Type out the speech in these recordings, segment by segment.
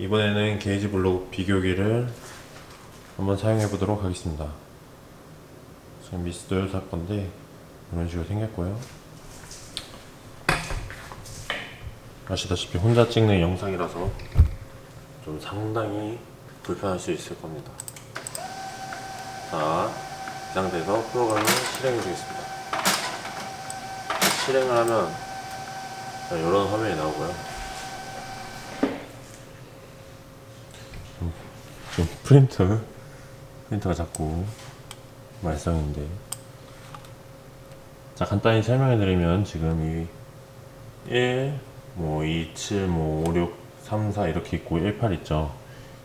이번에는 게이지 블록 비교기를 한번 사용해 보도록 하겠습니다. 미스도를 살 건데 이런 식으로 생겼고요. 아시다시피 혼자 찍는 영상이라서 좀 상당히 불편할 수 있을 겁니다. 자, 이 상태에서 프로그램을 실행해 주겠습니다. 실행을 하면 자, 이런 화면이 나오고요. 좀, 좀 프린터, 프린터가 자꾸 말썽인데. 자, 간단히 설명해 드리면 지금 이 1, 뭐 2, 7, 뭐 5, 6, 3, 4 이렇게 있고 1, 8 있죠.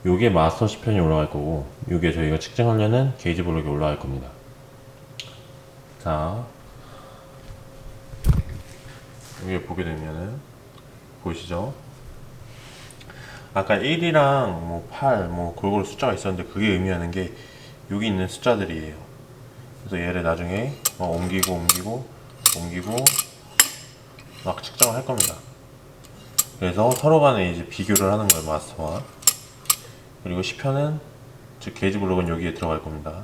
요게 마스터 시편이 올라갈 거고, 요게 저희가 측정하려는 게이지 블록이 올라갈 겁니다. 자, 여기 보게 되면은 보이시죠? 아까 1이랑 뭐 8, 뭐 골고루 숫자가 있었는데 그게 의미하는 게 여기 있는 숫자들이에요. 그래서 얘를 나중에 어, 옮기고 옮기고 옮기고 막 측정을 할 겁니다. 그래서 서로 간에 이제 비교를 하는 거예요, 마스터와. 그리고 시편은 즉 게이지 블록은 여기에 들어갈 겁니다.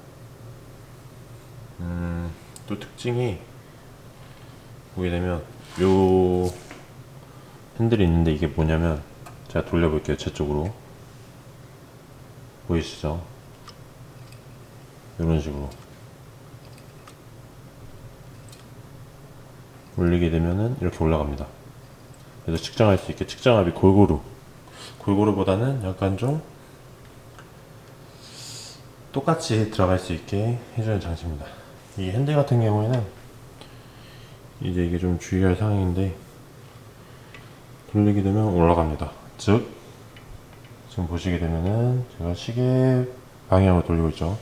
음, 또 특징이 보게 되면 요 핸들이 있는데 이게 뭐냐면 제가 돌려볼게요 제 쪽으로 보이시죠? 이런 식으로 올리게 되면은 이렇게 올라갑니다. 그래서 측정할 수 있게 측정압이 골고루 골고루보다는 약간 좀 똑같이 들어갈 수 있게 해주는 장치입니다. 이 핸들 같은 경우에는 이제 이게 좀 주의할 사항인데 돌리게 되면 올라갑니다. 즉 지금 보시게 되면은 제가 시계 방향으로 돌리고 있죠.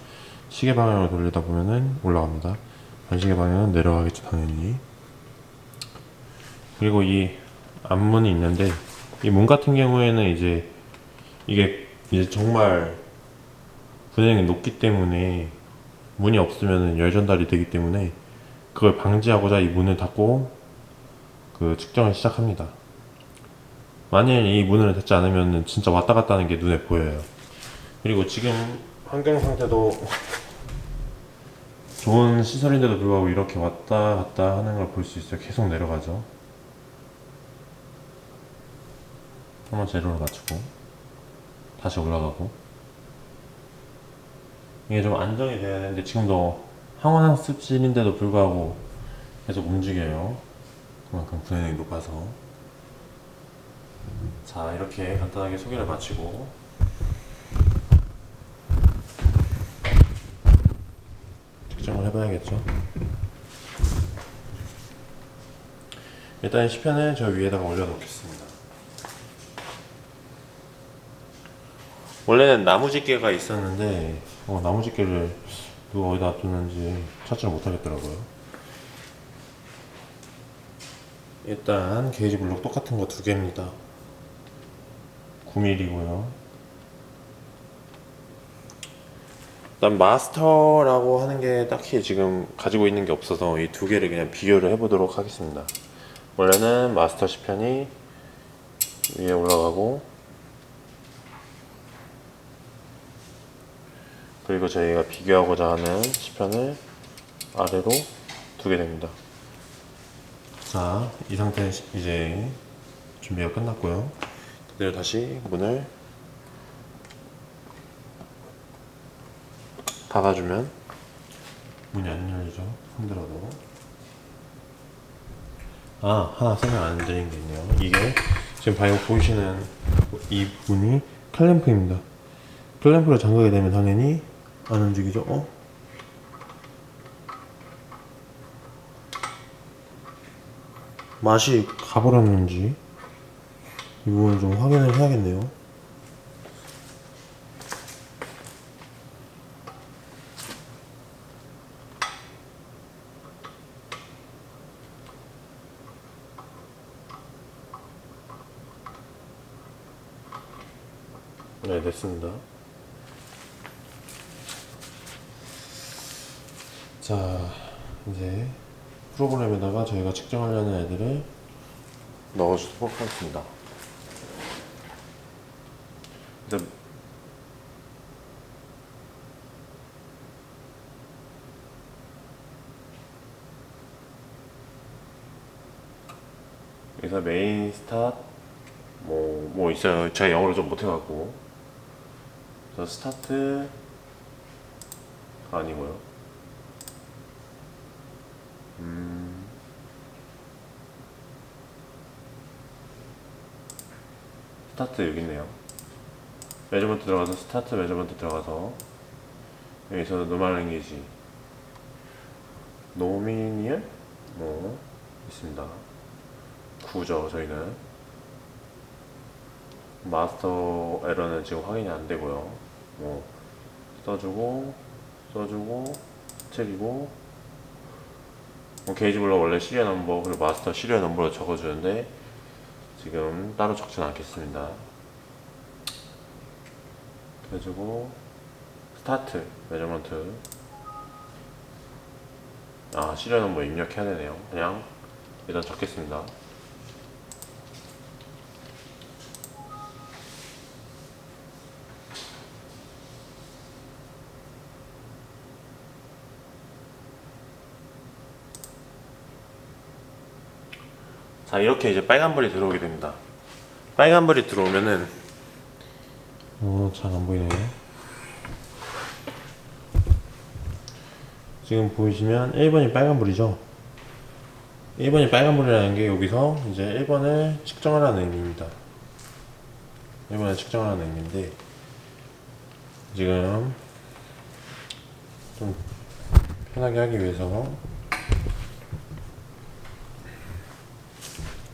시계 방향으로 돌리다 보면은 올라갑니다. 반시계 방향은 내려가겠죠 당연히. 그리고 이 앞문이 있는데 이 문 같은 경우에는 이제 이게 이제 정말 분해량이 높기 때문에 문이 없으면 열 전달이 되기 때문에 그걸 방지하고자 이 문을 닫고 그 측정을 시작합니다. 만일 이 문을 닫지 않으면 진짜 왔다 갔다 하는 게 눈에 보여요. 그리고 지금 환경 상태도 좋은 시설인데도 불구하고 이렇게 왔다 갔다 하는 걸 볼 수 있어요. 계속 내려가죠. 한번 제로로 맞추고 다시 올라가고 이게 좀 안정이 돼야 되는데 지금도 항원 학습실인데도 불구하고 계속 움직여요. 그만큼 분해량이 높아서. 자, 이렇게 간단하게 소개를 마치고 측정을 해봐야겠죠. 일단 시편을 저 위에다가 올려놓겠습니다. 원래는 나무집게가 있었는데 어, 나무집게를 누가 어디다 놔뒀는지 찾지를 못하겠더라고요. 일단 게이지 블록 똑같은 거 두 개입니다. 9mm고요. 일단 마스터라고 하는 게 딱히 지금 가지고 있는 게 없어서 이 두 개를 그냥 비교를 해보도록 하겠습니다. 원래는 마스터 시편이 위에 올라가고 그리고 저희가 비교하고자 하는 시편을 아래로 두게 됩니다. 자, 이 상태 이제 준비가 끝났고요. 그대로 다시 문을 닫아주면 문이 안 열리죠. 흔들어도. 아, 하나 설명 안 드린 게 있네요. 이게 지금 바이오 보이시는 이 문이 클램프입니다. 클램프를 잠그게 되면 당연히 안 움직이죠? 어? 맛이 가버렸는지 이 부분을 좀 확인을 해야겠네요. 네, 됐습니다. 자, 이제 프로그램에다가 저희가 측정하려는 애들을 넣어주도록 하겠습니다. 그래서 여기서 메인 스타트 뭐, 뭐 있어요. 제가 영어를 좀 못해갖고. 그래서 스타트 아니고요. 음. 스타트 여기 있네요. 매저먼트 들어가서 스타트 매저먼트 들어가서 여기서 노멀 랭귀지 노미니얼 뭐 있습니다. 9죠 저희는 마스터 에러는 지금 확인이 안 되고요. 뭐 써주고 써주고 책이고 뭐 게이지 블럭 원래 시리얼 넘버 그리고 마스터 시리얼 넘버로 적어주는데 지금 따로 적진 않겠습니다. 그래가지고 스타트 매저먼트 아 시리얼 넘버 입력해야 되네요. 그냥 일단 적겠습니다. 자 이렇게 이제 빨간불이 들어오게 됩니다 빨간불이 들어오면은 어 잘 안 보이네. 지금 보이시면 1번이 빨간불이죠? 1번이 빨간불이라는 게 여기서 이제 1번을 측정하라는 의미입니다. 1번을 측정하라는 의미인데 지금 좀 편하게 하기 위해서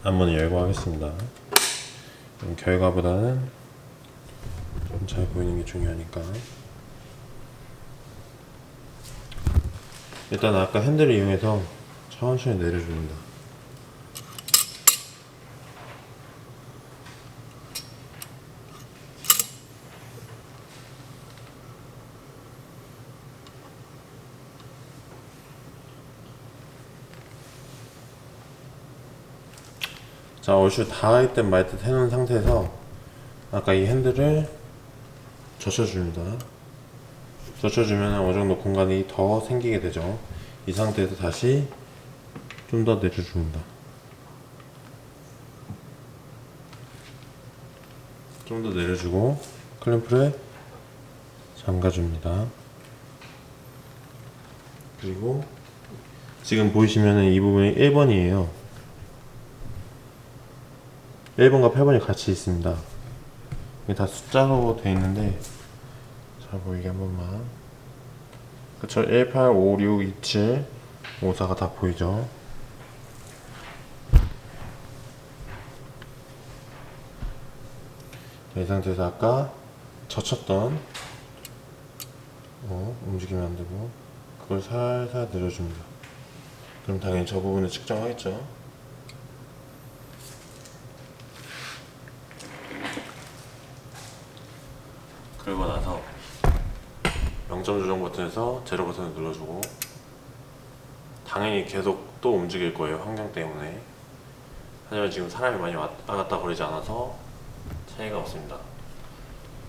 한번 열고 하겠습니다. 음, 결과보다는 좀 잘 보이는 게 중요하니까. 일단 아까 핸들을 이용해서 천천히 내려줍니다. 자, 얼추 닿을 듯말듯 해놓은 상태에서 아까 이 핸들을 젖혀줍니다. 젖혀주면 어느 정도 공간이 더 생기게 되죠. 이 상태에서 다시 좀 더 내려줍니다. 좀 더 내려주고 클램프를 잠가줍니다. 그리고 지금 보이시면은 이 부분이 1번이에요. 1번과 8번이 같이 있습니다. 이게 다 숫자로 되어 있는데 잘 보이게 한 번만. 그쵸? 1, 8, 5, 6, 2, 7, 5, 4가 다 보이죠? 자, 이 상태에서 아까 젖혔던 어, 움직이면 안 되고 그걸 살살 내려줍니다. 그럼 당연히 저 부분을 측정하겠죠? 그리고 나서 0점 조정 버튼에서 제로 버튼을 눌러주고 당연히 계속 또 움직일 거예요 환경 때문에. 하지만 지금 사람이 많이 왔다 갔다 거리지 않아서 차이가 없습니다.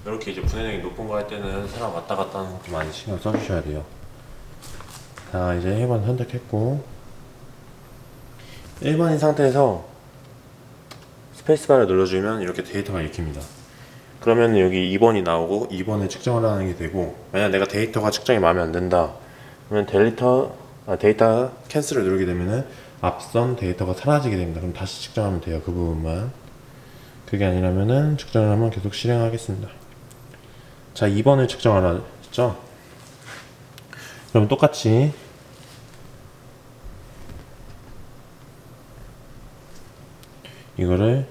이렇게 이제 분해량이 높은 거 할 때는 사람 왔다 갔다 하는 것도 많이 신경 써주셔야 돼요. 자 이제 1번 선택했고 1번인 상태에서 스페이스바를 눌러주면 이렇게 데이터가 읽힙니다 그러면 여기 2번이 나오고 2번에 측정을 하는 게 되고 만약 내가 데이터가 측정이 마음에 안 든다 그러면 델리터 아, 데이터 캔슬을 누르게 되면은 앞선 데이터가 사라지게 됩니다. 그럼 다시 측정하면 돼요 그 부분만. 그게 아니라면은 측정을 하면 계속 실행하겠습니다. 자 2번을 측정하라 했죠? 그럼 똑같이 이거를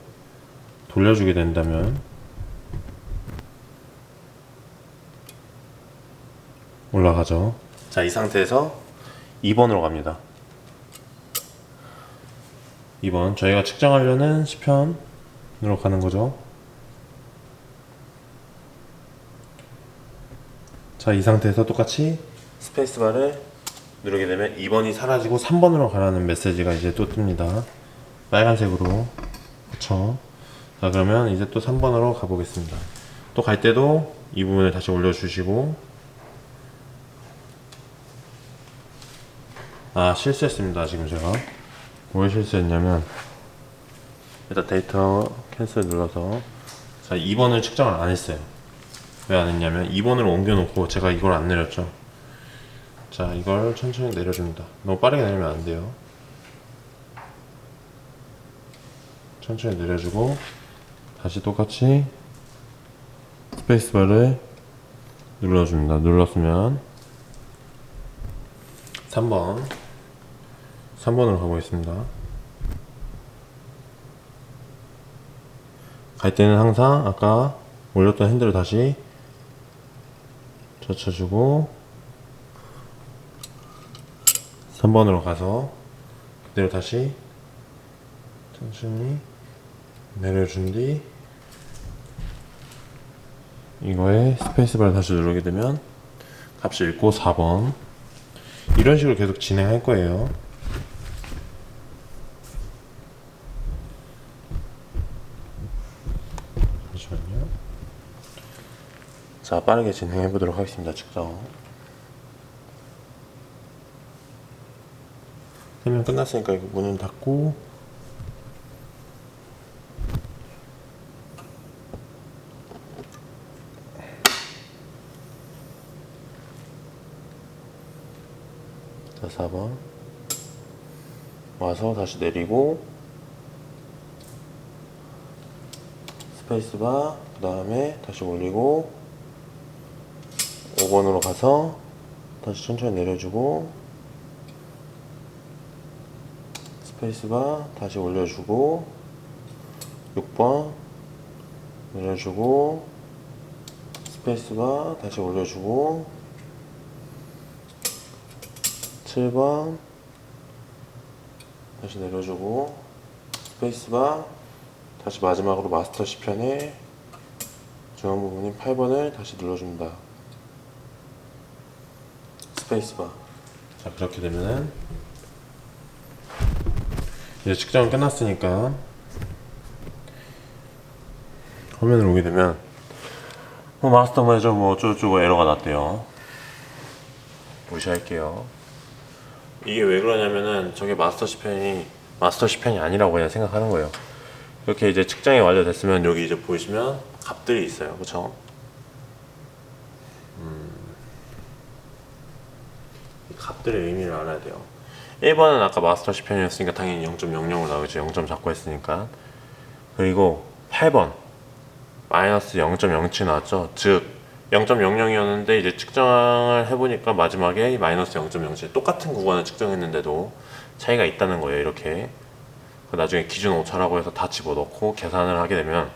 돌려주게 된다면 올라가죠. 자, 이 상태에서 2번으로 갑니다. 2번. 저희가 측정하려는 10편으로 가는 거죠. 자, 이 상태에서 똑같이 스페이스바를 누르게 되면 2번이 사라지고 3번으로 가라는 메시지가 이제 또 뜹니다. 빨간색으로. 그쵸. 자, 그러면 이제 또 3번으로 가보겠습니다. 또 갈 때도 이 부분을 다시 올려주시고 아 실수했습니다 지금 제가. 뭘 실수했냐면 일단 데이터 캔슬 눌러서 자 2번을 측정을 안 했어요. 왜 안 했냐면 2번으로 옮겨놓고 제가 이걸 안 내렸죠. 자 이걸 천천히 내려줍니다. 너무 빠르게 내리면 안 돼요. 천천히 내려주고 다시 똑같이 스페이스바를 눌러줍니다. 눌렀으면 3번 3번으로 가고 있습니다. 갈 때는 항상 아까 올렸던 핸들을 다시 젖혀주고 3번으로 가서 그대로 다시 천천히 내려준 뒤 이거에 스페이스바를 다시 누르게 되면 값이 읽고 4번. 이런 식으로 계속 진행할 거예요 자 빠르게 진행해 보도록 하겠습니다 측정 세면 끝났으니까 이거 문을 닫고. 자 4번. 와서 다시 내리고. 스페이스바 그 다음에 다시 올리고 5번으로 가서 다시 천천히 내려주고 스페이스바 다시 올려주고 6번 내려주고 스페이스바 다시 올려주고 7번 다시 내려주고 스페이스바 다시 마지막으로 마스터 시편의 중앙 부분인 8번을 다시 눌러줍니다. 스페이스바. 자 그렇게 되면은 이제 측정은 끝났으니까 화면을 오게 되면 뭐 마스터 매저 뭐 어쩌고저쩌고 에러가 났대요. 무시할게요. 이게 왜 그러냐면은 저게 마스터 시편이 마스터 시편이 아니라고 그냥 생각하는 거예요. 이렇게 이제 측정이 완료됐으면 여기 이제 보시면 값들이 있어요. 그렇죠? 값들의 의미를 알아야 돼요. 1번은 아까 마스터 시 편이었으니까 당연히 0.00으로 나오겠죠. 0점 잡고 했으니까. 그리고 8번 마이너스 0.07 나왔죠. 즉 0.00이었는데 이제 측정을 해보니까 마지막에 마이너스 0.07 똑같은 구간을 측정했는데도 차이가 있다는 거예요. 이렇게 그 나중에 기준 오차라고 해서 다 집어넣고 계산을 하게 되면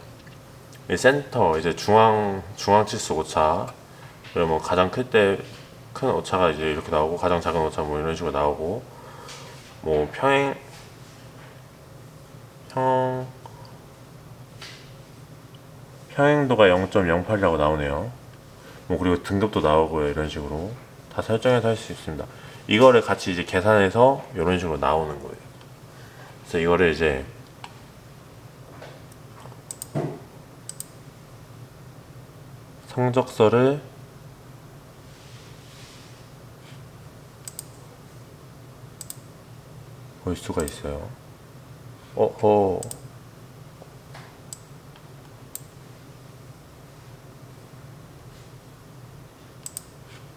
이 센터 이제 중앙 중앙 치수 오차 그리고 뭐 가장 클 때 큰 오차가 이제 이렇게 나오고 가장 작은 오차 뭐 이런 식으로 나오고 뭐 평행 평 평행도가 0.08이라고 나오네요. 뭐 그리고 등급도 나오고요 이런 식으로 다 설정해서 할 수 있습니다. 이거를 같이 이제 계산해서 이런 식으로 나오는 거예요. 그래서 이거를 이제 성적서를 볼 수가 있어요. 어허.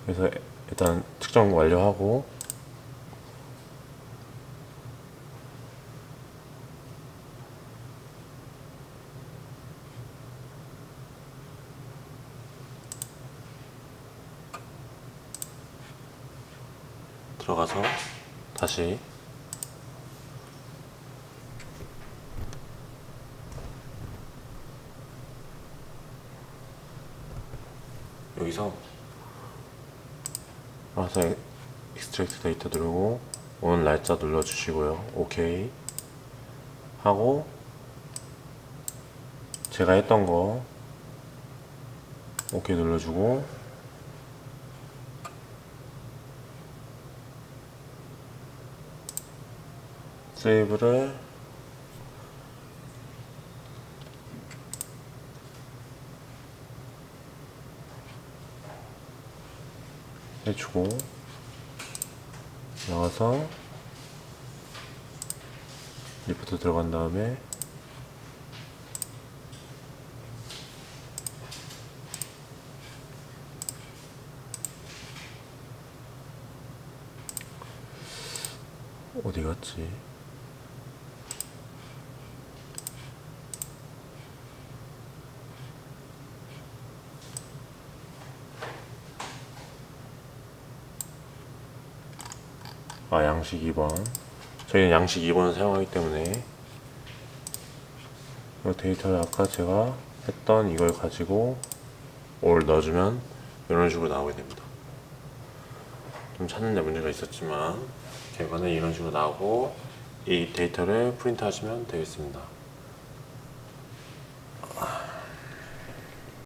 그래서 일단 측정 완료하고 들어가서 다시 여기서 알아서 익스트랙트 데이터 누르고 오늘 날짜 눌러주시고요. 오케이 하고 제가 했던 거 오케이 눌러주고 세이브를 해주고 나와서 리프트 들어간 다음에 어디 갔지? 아 양식 2번. 저희는 양식 2번을 사용하기 때문에. 이 데이터를 아까 제가 했던 이걸 가지고 올 넣어주면 이런 식으로 나오게 됩니다. 좀 찾는 데 문제가 있었지만 결과는 이런 식으로 나오고 이 데이터를 프린트 하시면 되겠습니다